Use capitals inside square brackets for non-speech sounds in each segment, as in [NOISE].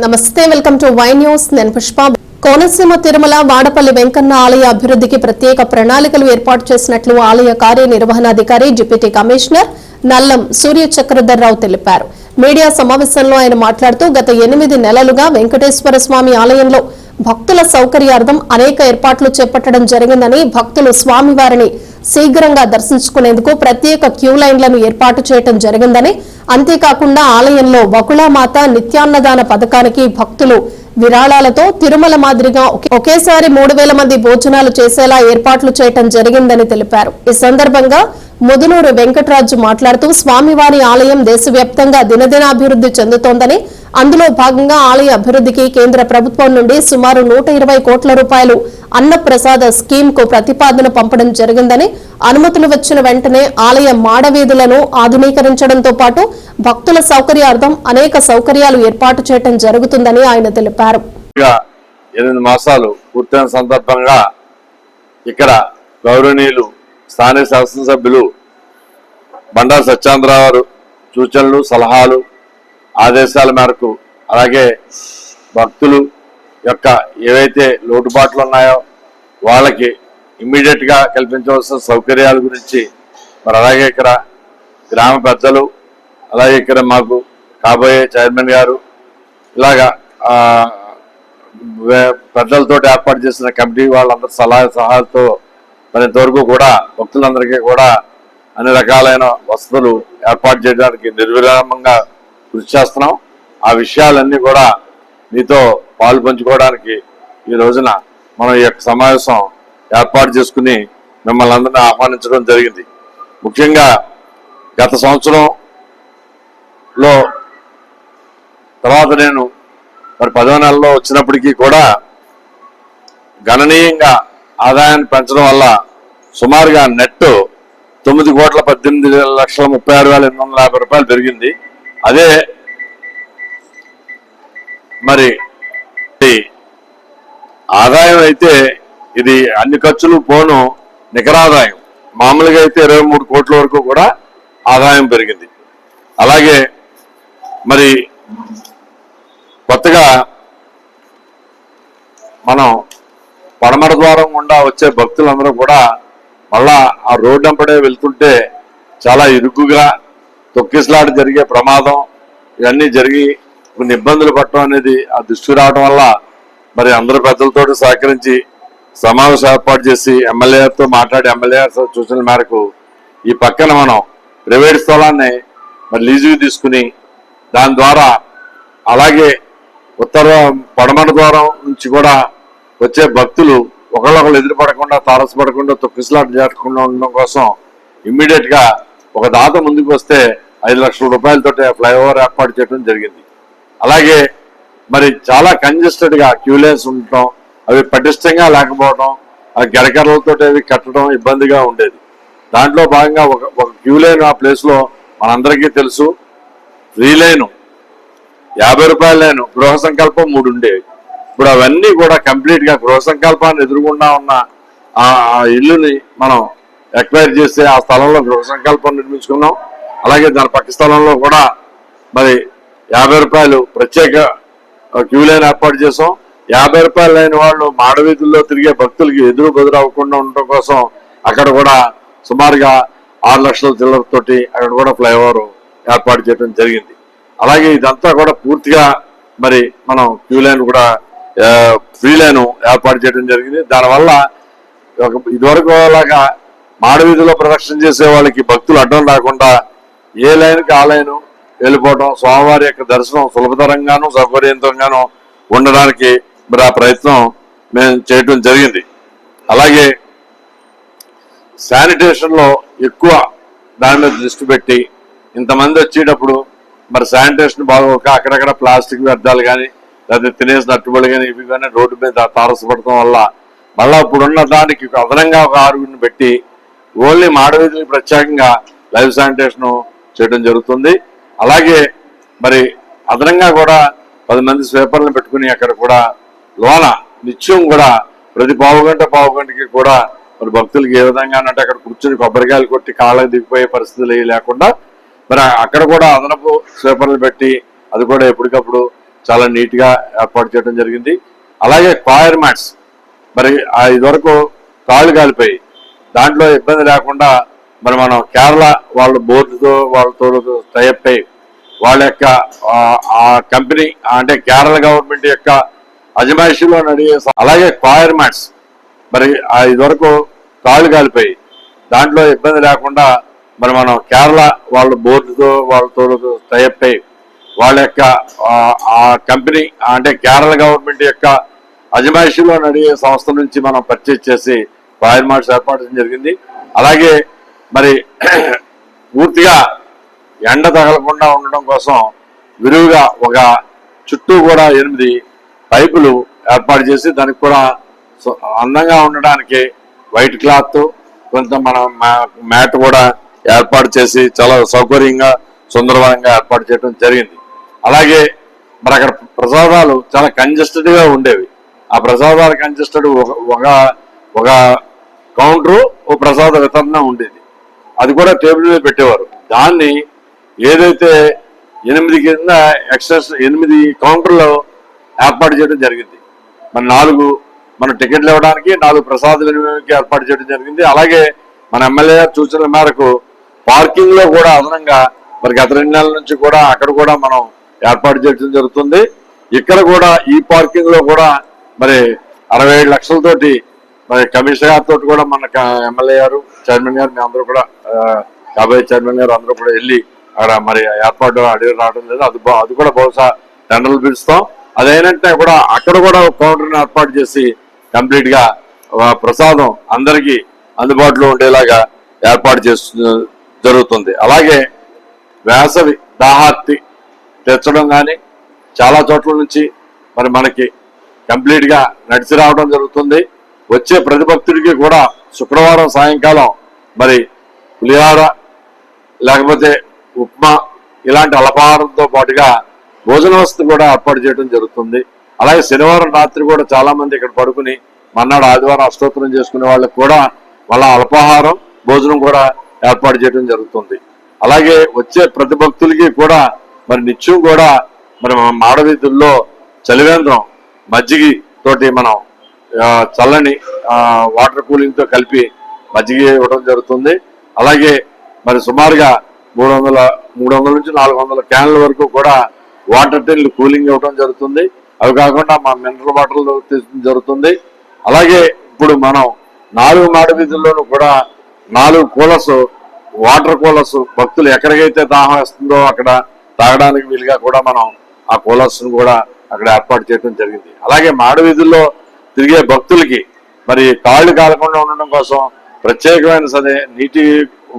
నమస్తే welcome to Y news. నేను పుష్ప. కోనసీమ తిరుమల వాడపల్లి వెంకన్న ఆలయ అభివృద్ధికి ప్రత్యేక ప్రణాళికలు ఏర్పాటు చేసినట్లు ఆలయ కార్యనిర్వహణాధికారి డిప్యూటీ కమిషనర్ నల్లం సూర్య చక్రధర్రావు తెలిపారు. మీడియా సమావేశంలో ఆయన మాట్లాడుతూ గత ఎనిమిది నెలలుగా వెంకటేశ్వర స్వామి ఆలయంలో భక్తుల సౌకర్యార్థం అనేక ఏర్పాట్లు చేపట్టడం జరిగిందని భక్తులు స్వామివారిని శీఘ్రంగా దర్శించుకునేందుకు ప్రత్యేక క్యూ లైన్లను ఏర్పాటు చేయడం జరిగిందని అంతేకాకుండా ఆలయంలో వకుళామాత నిత్యాన్నదాన పథకానికి భక్తులు విరాళాలతో తిరుమల మాదిరిగా ఒకేసారి మూడు వేల మంది భోజనాలు చేసేలా ఏర్పాట్లు చేయటం జరిగిందని తెలిపారు. ఈ సందర్భంగా ముదునూరు వెంకటరాజు మాట్లాడుతూ స్వామివారి ఆలయం దేశవ్యాప్తంగా దినదినాభివృద్ధి చెందుతోందని అందులో భాగంగా ఆలయ అభివృద్ధికి కేంద్ర ప్రభుత్వం నుండి సుమారు నూట ఇరవై కోట్ల రూపాయలు అన్నప్రసాద స్కీమ్కు ప్రతిపాదన పంపడం జరిగిందని అనుమతులు వచ్చిన వెంటనే ఆలయ మాడవీధులను ఆధునీకరించడంతో పాటు భక్తుల సౌకర్యార్థం అనేక సౌకర్యాలు ఏర్పాటు చేయడం జరుగుతుందని ఆయన తెలిపారు. ఎనిమిది మాసాలు పూర్తయిన సందర్భంగా ఇక్కడ గౌరవనీయులు స్థానిక శాసనసభ్యులు బండారు సత్యేంద్రరావు గారు సూచనలు సలహాలు ఆదేశాల మేరకు అలాగే భక్తులు యొక్క ఏవైతే లోటుపాట్లు ఉన్నాయో వాళ్ళకి ఇమ్మీడియట్గా కల్పించవలసిన సౌకర్యాల గురించి మరి అలాగే ఇక్కడ గ్రామ పెద్దలు అలాగే ఇక్కడ మాకు కాబోయే చైర్మన్ గారు ఇలాగా పెద్దలతో ఏర్పాటు చేసిన కమిటీ వాళ్ళందరి సలహా సహాయాలతో మరి ఇంతవరకు కూడా భక్తులందరికీ కూడా అన్ని రకాలైన వసతులు ఏర్పాటు చేయడానికి నిర్విరామంగా కృషి చేస్తున్నాం. ఆ విషయాలన్నీ కూడా మీతో పాలు పంచుకోవడానికి ఈ రోజున మనం ఈ యొక్క సమావేశం ఏర్పాటు చేసుకుని మిమ్మల్ని అందరినీ ఆహ్వానించడం జరిగింది. ముఖ్యంగా గత సంవత్సరంలో తర్వాత నేను మరి పదో నెలలో వచ్చినప్పటికీ కూడా గణనీయంగా ఆదాయాన్ని పెంచడం వల్ల సుమారుగా నెట్ తొమ్మిది కోట్ల పద్దెనిమిది లక్షల ముప్పై ఆరు వేల ఎనిమిది వందల యాభై రూపాయలు పెరిగింది. అదే మరి ఆదాయం అయితే ఇది అన్ని ఖర్చులు పోను నికర ఆదాయం. మామూలుగా అయితే ఇరవై మూడు కోట్ల వరకు కూడా ఆదాయం పెరిగింది. అలాగే మరి కొత్తగా మనం పడమర ద్వారం గుండా వచ్చే భక్తులందరూ కూడా మళ్ళా ఆ రోడ్డు వెళ్తుంటే చాలా ఇరుకుగా తొక్కిసలాట జరిగే ప్రమాదం ఇవన్నీ జరిగి కొన్ని ఇబ్బందులు పట్టడం అనేది ఆ దృష్టి రావడం వల్ల మరి అందరు పెద్దలతో సహకరించి సమావేశం ఏర్పాటు చేసి ఎమ్మెల్యేతో మాట్లాడి ఎమ్మెల్యే సూచనల మేరకు ఈ పక్కన మనం ప్రైవేట్ స్థలాన్ని మరి లీజుకి తీసుకుని దాని ద్వారా అలాగే ఉత్తర పడమట ద్వారం నుంచి కూడా వచ్చే భక్తులు ఒకళ్ళొకళ్ళు ఎదురుపడకుండా తారసపడకుండా తొక్కిసలాట జరగకుండా ఉండడం కోసం ఇమ్మీడియట్గా ఒక దాత ముందుకు వస్తే ఐదు లక్షల రూపాయలతోటి ఫ్లైఓవర్ ఏర్పాటు చేయడం జరిగింది. అలాగే మరి చాలా కంజెస్టెడ్గా క్యూ లైన్స్ ఉండటం అవి పటిష్టంగా లేకపోవడం ఆ గడకరలతో అవి కట్టడం ఇబ్బందిగా ఉండేది. దాంట్లో భాగంగా ఒక ఒక క్యూ లైన్ ఆ ప్లేస్లో మనందరికీ తెలుసు ఫ్రీ లైను. యాభై రూపాయల లైను గృహ సంకల్పం మూడు ఉండేవి. ఇప్పుడు అవన్నీ కూడా కంప్లీట్గా గృహ సంకల్పాన్ని ఎదురుగుండా ఉన్న ఆ ఇల్లుని మనం ఎక్వైర్ చేస్తే ఆ స్థలంలో గృహ సంకల్పం నిర్మించుకున్నాం. అలాగే దాని పక్క స్థలంలో కూడా మరి యాభై రూపాయలు ప్రత్యేక క్యూ లైన్ ఏర్పాటు చేసాం. యాభై రూపాయలు లేని వాళ్ళు మాడవీధుల్లో తిరిగే భక్తులకి ఎదురు బెదురు అవ్వకుండా ఉండటం కోసం అక్కడ కూడా సుమారుగా ఆరు లక్షల చిల్లరతోటి అక్కడ కూడా ఫ్లైఓవర్ ఏర్పాటు చేయడం జరిగింది. అలాగే ఇదంతా కూడా పూర్తిగా మరి మనం క్యూ లైన్ కూడా ఫ్రీ లైన్ ఏర్పాటు చేయడం జరిగింది. దానివల్ల ఒక ఇదివరకు లాగా మాడవీధిలో ప్రదక్షిణ చేసే వాళ్ళకి భక్తులు అడ్డం రాకుండా ఏ లైన్కి ఆ లైను వెళ్ళిపోవడం స్వామివారి యొక్క దర్శనం సులభతరంగాను సౌకర్యవంతంగాను ఉండడానికి మరి ఆ ప్రయత్నం మేము చేయటం జరిగింది. అలాగే శానిటేషన్లో ఎక్కువ దాని మీద దృష్టి పెట్టి ఇంతమంది వచ్చేటప్పుడు మరి శానిటేషన్ బాగోక అక్కడక్కడ ప్లాస్టిక్ వ్యర్థాలు కానీ లేకపోతే తినేసిన అట్టుబడి కానీ ఇవి కానీ రోడ్డు మీద తారసపడటం వల్ల మళ్ళీ ఇప్పుడున్న దానికి అదనంగా ఒక ఆరుగురిని పెట్టి ఓన్లీ మాడవీధులకు ప్రత్యేకంగా లైవ్ శానిటేషన్ చేయడం జరుగుతుంది. అలాగే మరి అదనంగా కూడా పది మంది స్వీపర్లను పెట్టుకుని అక్కడ కూడా లోన నిత్యం కూడా ప్రతి పావు గంట పావు గంటకి కూడా మరి భక్తులకి ఏ విధంగా అంటే అక్కడ కూర్చొని కొబ్బరికాయలు కొట్టి కాళ్ళకి దిగిపోయే పరిస్థితులు ఏవి లేకుండా మరి అక్కడ కూడా అదనపు స్వీపర్లు పెట్టి అది కూడా ఎప్పటికప్పుడు చాలా నీట్గా ఏర్పాటు చేయడం జరిగింది. అలాగే కాయర్ మ్యాట్స్ మరి ఆ ఇదివరకు కాళ్ళు కాలిపోయి దాంట్లో ఇబ్బంది లేకుండా మరి మనం కేరళ వాళ్ళ బోర్డుతో వాళ్ళతో టైప్ అయ్యి వాళ్ళ యొక్క ఆ- కంపెనీ అంటే కేరళ గవర్నమెంట్ యొక్క అజమాయిషీలో నడిగే అలాగే కాయర్ మ్యాట్స్ మరి ఇదివరకు కాలు కాలిపోయి దాంట్లో ఇబ్బంది లేకుండా మరి మనం కేరళ వాళ్ళ బోర్డుతో వాళ్ళతో టైప్ అయ్యి వాళ్ళ యొక్క ఆ- కంపెనీ అంటే కేరళ గవర్నమెంట్ యొక్క అజమాయిషిలో నడిగే సంస్థ నుంచి మనం పర్చేజ్ చేసి కాయర్ మార్ట్స్ ఏర్పాటు జరిగింది. అలాగే మరి [CLEARS THROAT] పూర్తిగా ఎండ తగలకుండా ఉండడం కోసం విరివిగా ఒక చుట్టూ కూడా ఎనిమిది పైపులు ఏర్పాటు చేసి దానికి కూడా సో- అందంగా ఉండడానికి వైట్ క్లాత్ కొంత మన మ్యాట్ కూడా ఏర్పాటు చేసి చాలా సౌకర్యంగా సుందరవంగా ఏర్పాటు చేయడం జరిగింది. అలాగే మరి అక్కడ ప్రసాదాలు చాలా కంజెస్టెడ్గా ఉండేవి. ఆ ప్రసాదాలు కంజెస్టెడ్ ఒక ఒక ఒక కౌంటరు ఓ ప్రసాద వితరణ ఉండేది. అది కూడా టేబుల్ మీద పెట్టేవారు. దాన్ని ఏదైతే ఎనిమిది కింద ఎక్సెస్ ఎనిమిది కౌంటర్లు ఏర్పాటు చేయడం జరిగింది. మన నాలుగు మన టికెట్లు ఇవ్వడానికి నాలుగు ప్రసాద వినియోగానికి ఏర్పాటు చేయడం జరిగింది. అలాగే మన ఎమ్మెల్యే సూచనల మేరకు పార్కింగ్లో కూడా అదనంగా మరి గత రెండు నెలల నుంచి కూడా అక్కడ కూడా మనం ఏర్పాటు చేయడం జరుగుతుంది. ఇక్కడ కూడా ఈ పార్కింగ్లో కూడా మరి అరవై లక్షలతోటి మరి కమిషనర్ గారితో కూడా మన ఎమ్మెల్యే గారు చైర్మన్ గారు మేము అందరూ కూడా ఆ, కాబోయే చైర్మన్ గారు అందరూ కూడా వెళ్ళి అక్కడ మరి ఏర్పాటు అడిగి రావడం లేదు. అది అది కూడా బహుశా టెండర్లు పిలుస్తాం. అదైనట్టే కూడా అక్కడ కూడా ఒక కౌంటర్ని ఏర్పాటు చేసి కంప్లీట్గా ప్రసాదం అందరికీ అందుబాటులో ఉండేలాగా ఏర్పాటు చేస్తు జరుగుతుంది. అలాగే వేసవి దాహార్తి తెచ్చడం కానీ చాలా చోట్ల నుంచి మరి మనకి కంప్లీట్గా నడిచి రావడం జరుగుతుంది. వచ్చే ప్రతి భక్తుడికి కూడా శుక్రవారం సాయంకాలం మరి పులిహార లేకపోతే ఉప్మా ఇలాంటి అల్పాహారంతో పాటుగా భోజన వసతి కూడా ఏర్పాటు చేయడం జరుగుతుంది. అలాగే శనివారం రాత్రి కూడా చాలా మంది ఇక్కడ పడుకుని మన్నాడు ఆదివారం అష్టోత్తరం చేసుకునే వాళ్ళకి కూడా వాళ్ళ అల్పాహారం భోజనం కూడా ఏర్పాటు చేయడం జరుగుతుంది. అలాగే వచ్చే ప్రతి భక్తులకి కూడా మరి నిత్యం కూడా మరి మాడవీధుల్లో చలివేంద్రం మజ్జిగి తోటి మనం చల్లని వాటర్ కూలింగ్తో కలిపి మజ్జిగ ఇవ్వడం జరుగుతుంది. అలాగే మరి సుమారుగా మూడు వందల మూడు వందల నుంచి నాలుగు వందల క్యాన్ల వరకు కూడా వాటర్ టిన్లు కూలింగ్ ఇవ్వడం జరుగుతుంది. అవి కాకుండా మా మినరల్ వాటర్లు తీసుకోవడం జరుగుతుంది. అలాగే ఇప్పుడు మనం నాలుగు మాడ వీధుల్లోనూ కూడా నాలుగు కూలర్స్ వాటర్ కూలర్స్ భక్తులు ఎక్కడికైతే దాహం వేస్తుందో అక్కడ తాగడానికి వీలుగా కూడా మనం ఆ కూలర్స్ను కూడా అక్కడ ఏర్పాటు చేయడం జరిగింది. అలాగే మాడ వీధుల్లో తిరిగే భక్తులకి మరి కాళ్ళు కాలకుండా ఉండడం కోసం ప్రత్యేకమైన సరే నీటి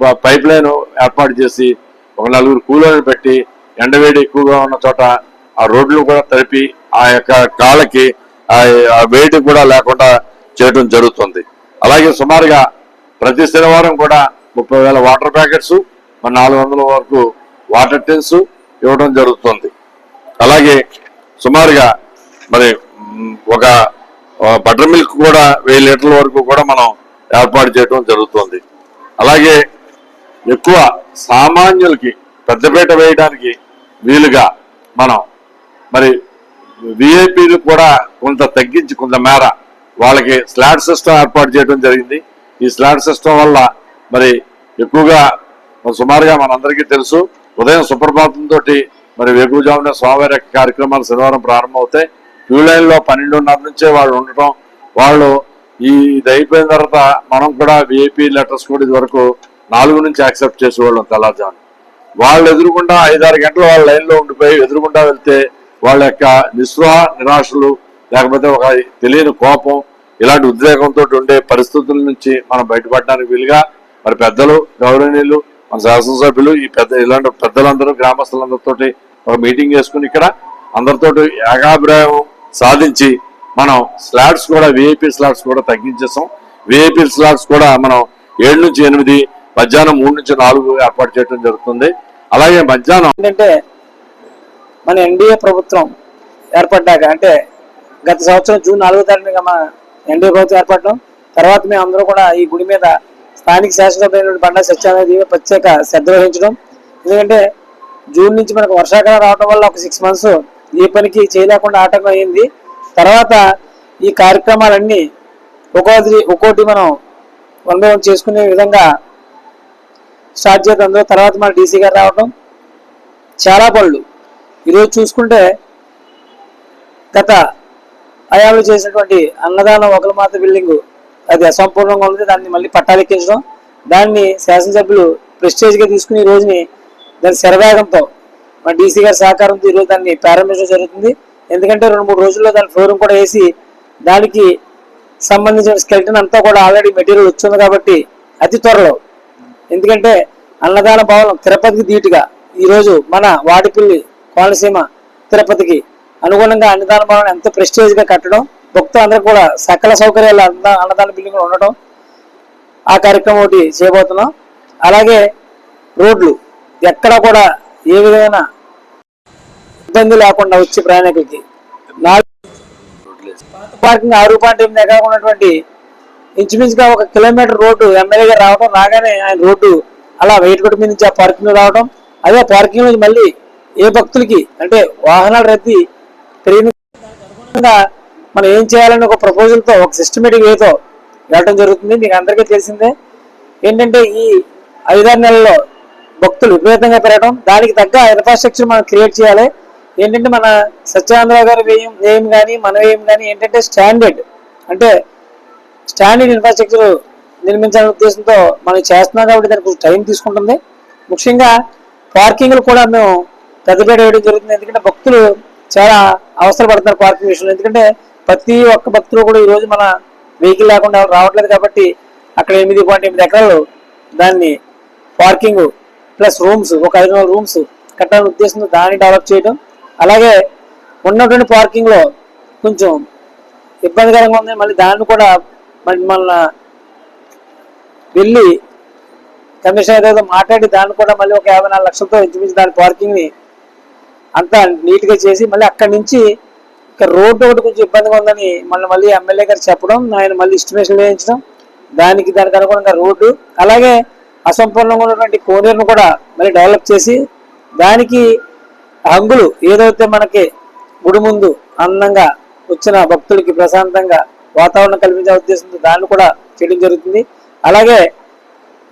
ప- పైప్ లైన్ ఏర్పాటు చేసి ఒక నలుగురు కూలీలను పెట్టి ఎండవేడి ఎక్కువగా ఉన్న చోట ఆ రోడ్లు కూడా తడిపి ఆ యొక్క కాళ్ళకి ఆ వేడి కూడా లేకుండా చేయడం జరుగుతుంది. అలాగే సుమారుగా ప్రతి శనివారం కూడా ముప్పై వేల వాటర్ ప్యాకెట్స్ మరి నాలుగు వందల వరకు వాటర్ టెన్స్ ఇవ్వడం జరుగుతుంది. అలాగే సుమారుగా మరి ఒక బటర్ మిల్క్ కూడా వెయ్యి లీటర్ల వరకు కూడా మనం ఏర్పాటు చేయడం జరుగుతుంది. అలాగే ఎక్కువ సామాన్యులకి పెద్దపీట వేయడానికి వీలుగా మనం మరి విఐపీలు కూడా కొంత తగ్గించి కొంత మేర వాళ్ళకి స్లాట్ సిస్టమ్ ఏర్పాటు చేయడం జరిగింది. ఈ స్లాట్ సిస్టమ్ వల్ల మరి ఎక్కువగా సుమారుగా మనందరికీ తెలుసు ఉదయం సుప్రభాతంతో తోటి మరి వేకువజామున స్వామివారి కార్యక్రమాలు శనివారం ప్రారంభమవుతాయి. క్యూ పన్నెండున్నర నుంచే వాళ్ళు ఉండటం వాళ్ళు ఈ ఇది అయిపోయిన తర్వాత మనం కూడా విఐపీ లెటర్స్ కూడా ఇదివరకు నాలుగు నుంచి యాక్సెప్ట్ చేసేవాళ్ళం తెల్లారుజాము వాళ్ళు ఎదురుకుండా ఐదారు గంటలు వాళ్ళ లైన్లో ఉండిపోయి ఎదురుకుండా వెళ్తే వాళ్ళ యొక్క నిస్పృహ నిరాశలు లేకపోతే ఒక తెలియని కోపం ఇలాంటి ఉద్రేకంతో ఉండే పరిస్థితుల నుంచి మనం బయటపడడానికి వీలుగా మరి పెద్దలు గౌరవనీయులు మన శాసనసభ్యులు ఈ పెద్ద ఇలాంటి పెద్దలందరూ గ్రామస్తులందరితోటి ఒక మీటింగ్ చేసుకుని ఇక్కడ అందరితోటి ఏకాభిప్రాయం సాధించి మనం స్లాట్స్ కూడా విఐపి స్లాట్స్ కూడా తగ్గించేసాం విఐపి స్లాట్స్ కూడా మనం ఏడు నుంచి ఎనిమిది మధ్యాహ్నం మూడు నుంచి నాలుగు ఏర్పాటు చేయడం జరుగుతుంది. అలాగే మధ్యాహ్నం ఏంటంటే మన ఎన్డీఏ ప్రభుత్వం ఏర్పడ్డాక అంటే గత సంవత్సరం జూన్ నాలుగో తారీఖున మన ఎన్డీఏ ప్రభుత్వం ఏర్పడడం తర్వాత మేము అందరూ కూడా ఈ గుడి మీద స్థానిక శాసనసభ్యులైన బండా సత్యానంద ప్రత్యేక శ్రద్ధ వహించడం. ఎందుకంటే జూన్ నుంచి మనకు వర్షాకాలం రావడం వల్ల ఒక సిక్స్ మంత్స్ ఏ పనికి చేయలేకుండా ఆటంకం అయింది. తర్వాత ఈ కార్యక్రమాలన్నీ ఒక్కోటి ఒక్కోటి మనం వన్ బై వన్ చేసుకునే విధంగా స్టార్ట్ చేద్దాం. తర్వాత మన డీసీ గారు రావడం చాలా పనులు. ఈరోజు చూసుకుంటే గత హయాంలో చేసినటువంటి అన్నదానం ఒకల మాత బిల్డింగ్ అది అసంపూర్ణంగా ఉంది. దాన్ని మళ్ళీ పట్టాలెక్కించడం దాన్ని శాసనసభ్యులు ప్రెస్టేజ్గా తీసుకుని ఈ రోజుని దాని శరవేగంతో మన డీసీ గారి సహకారంతో ఈరోజు దాన్ని ప్రారంభించడం జరుగుతుంది. ఎందుకంటే రెండు మూడు రోజుల్లో దాని ఫ్లోరింగ్ కూడా వేసి దానికి సంబంధించిన స్కెల్టన్ అంతా కూడా ఆల్రెడీ మెటీరియల్ వచ్చింది కాబట్టి అతి త్వరలో. ఎందుకంటే అన్నదాన భవనం తిరుపతికి ధీటుగా ఈరోజు మన వాడిపల్లి కోనసీమ తిరుపతికి అనుగుణంగా అన్నదాన భవనం ఎంత ప్రెస్టేజ్గా కట్టడం భక్తులందరూ కూడా సకల సౌకర్యాలు అన్న అన్నదాన బిల్డింగ్లో ఉండటం ఆ కార్యక్రమం ఒకటి చేయబోతున్నాం. అలాగే రోడ్లు ఎక్కడ కూడా ఏ విధమైన ఇబ్బంది లేకుండా వచ్చే ప్రయాణికులకి. పార్కింగ్ ఆరు పాయింట్ ఎనిమిది ఎకరా ఉన్నటువంటి ఇంచుమించుగా ఒక కిలోమీటర్ రోడ్డు ఎమ్మెల్యే గారు రావడం రాగానే ఆయన రోడ్డు అలా వెయిట్ మీద నుంచి ఆ పార్కింగ్ రావడం అదే పార్కింగ్ నుంచి మళ్ళీ ఏ భక్తులకి అంటే వాహనాల రద్దీ పెరిగిన మనం ఏం చేయాలని ఒక ప్రపోజల్తో ఒక సిస్టమేటిక్ వేతో వెళ్ళడం జరుగుతుంది. మీకు అందరికీ తెలిసిందే ఏంటంటే ఈ ఐదారు నెలల్లో భక్తులు విపరీతంగా పెరగడం దానికి తగ్గ ఇన్ఫ్రాస్ట్రక్చర్ మనం క్రియేట్ చేయాలి. ఏంటంటే మన సత్యానందరావు గారి వ్యయం వ్యయం కానీ మన వ్యయం కానీ ఏంటంటే స్టాండర్డ్. అంటే స్టాండర్డ్ ఇన్ఫ్రాస్ట్రక్చర్ నిర్మించాలనే ఉద్దేశంతో మనం చేస్తున్నాం కాబట్టి దానికి కొంచెం టైం తీసుకుంటుంది. ముఖ్యంగా పార్కింగ్లు కూడా మేము పెద్దపేట వేయడం జరుగుతుంది. ఎందుకంటే భక్తులు చాలా అవసరం పడుతున్నారు పార్కింగ్ విషయంలో. ఎందుకంటే ప్రతి ఒక్క భక్తులు కూడా ఈరోజు మన వెహికల్ లేకుండా రావట్లేదు కాబట్టి అక్కడ ఎనిమిది పాయింట్ ఎనిమిది ఎకరాలు దాన్ని పార్కింగ్ ప్లస్ రూమ్స్ ఒక ఐదు వందల రూమ్స్ కట్టాలనే ఉద్దేశంతో దాన్ని డెవలప్ చేయడం అలాగే ఉన్నటువంటి పార్కింగ్లో కొంచెం ఇబ్బందికరంగా ఉంది. మళ్ళీ దాన్ని కూడా మళ్ళీ మన వెళ్ళి కమిషనర్ ఏదో మాట్లాడి దాన్ని కూడా మళ్ళీ ఒక యాభై నాలుగు లక్షలతో ఇంచుమించి దాని పార్కింగ్ని అంతా నీట్గా చేసి మళ్ళీ అక్కడి నుంచి ఇక్కడ రోడ్డు ఒకటి కొంచెం ఇబ్బందిగా ఉందని మళ్ళీ మళ్ళీ ఎమ్మెల్యే గారు చెప్పడం ఆయన మళ్ళీ ఎస్టిమేషన్ వేయించడం దానికి దానికి అనుగుణంగా రోడ్డు అలాగే అసంపూర్ణంగా ఉన్నటువంటి కోనేరును కూడా మళ్ళీ డెవలప్ చేసి దానికి హంగులు ఏదైతే మనకి గుడి ముందు అందంగా వచ్చిన భక్తులకి ప్రశాంతంగా వాతావరణం కల్పించే ఉద్దేశంతో దాన్ని కూడా చేయడం జరుగుతుంది. అలాగే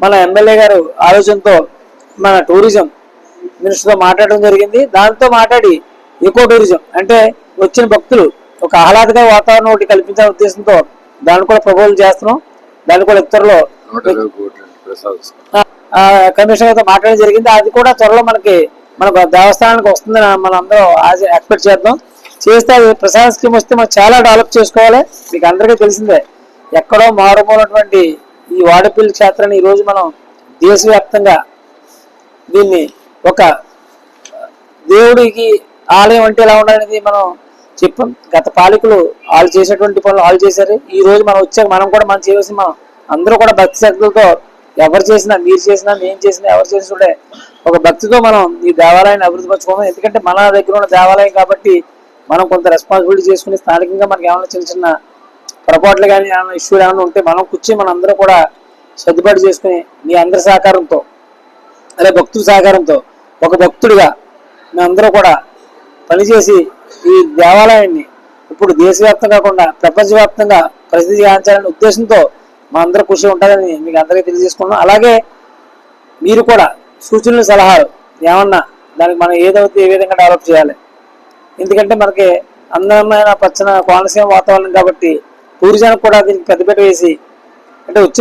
మన ఎమ్మెల్యే గారు ఆలోచనతో మన టూరిజం మినిస్టర్తో మాట్లాడడం జరిగింది. దాంతో మాట్లాడి ఈకో టూరిజం అంటే వచ్చిన భక్తులు ఒక ఆహ్లాదకర వాతావరణం ఒకటి కల్పించే ఉద్దేశంతో దాన్ని కూడా ప్రపోజల్ చేస్తున్నాం. దాన్ని కూడా ఇతరులో కమిషనర్తో మాట్లాడడం జరిగింది. అది కూడా త్వరలో మనకి మనకు దేవస్థానానికి వస్తుందని మనం అందరం ఎక్స్పెక్ట్ చేద్దాం. చేస్తే అది ప్రసాద స్కీమ్ వస్తే మనం చాలా డెవలప్ చేసుకోవాలి. మీకు అందరికీ తెలిసిందే ఎక్కడో మారుమూలటువంటి ఈ వాడపల్లి క్షేత్రాన్ని ఈరోజు మనం దేశవ్యాప్తంగా దీన్ని ఒక దేవుడికి ఆలయం అంటే ఎలా ఉండాలనేది మనం చెప్పాం. గత పాలకులు వాళ్ళు చేసినటువంటి పనులు వాళ్ళు చేశారు. ఈ రోజు మనం వచ్చాక మనం కూడా మనం చేయవలసి మనం అందరూ కూడా భక్తి శ్రద్ధలతో ఎవరు చేసినా మీరు చేసినా నేను చేసినా ఎవరు చేసినా ఒక భక్తితో మనం ఈ దేవాలయాన్ని అభివృద్ధి పరచుకోవాలి. ఎందుకంటే మన దగ్గర ఉన్న దేవాలయం కాబట్టి మనం కొంత రెస్పాన్సిబిలిటీ చేసుకుని స్థానికంగా మనకి ఏమైనా చిన్న చిన్న పొరపాట్లు కానీ ఏమైనా ఇష్యూలు ఏమైనా ఉంటే మనం కూర్చొని మనందరూ కూడా సర్దుబాటు చేసుకుని మీ అందరి సహకారంతో అదే భక్తుల సహకారంతో ఒక భక్తుడిగా మేమందరూ కూడా పనిచేసి ఈ దేవాలయాన్ని ఇప్పుడు దేశవ్యాప్తం కాకుండా ప్రపంచవ్యాప్తంగా ప్రసిద్ధి గాంచాలనే ఉద్దేశంతో మా అందరూ కృషి ఉంటుందని మీకు అందరికీ తెలియజేసుకున్నాం. అలాగే మీరు కూడా సూచనలు సలహాలు ఏమన్నా దానికి మనం ఏదైతే ఏ విధంగా డెవలప్ చేయాలి. ఎందుకంటే మనకి అందమైన పచ్చన కోనసీమ వాతావరణం కాబట్టి టూరిజానికి కూడా దీనికి పెద్దపీట వేసి అంటే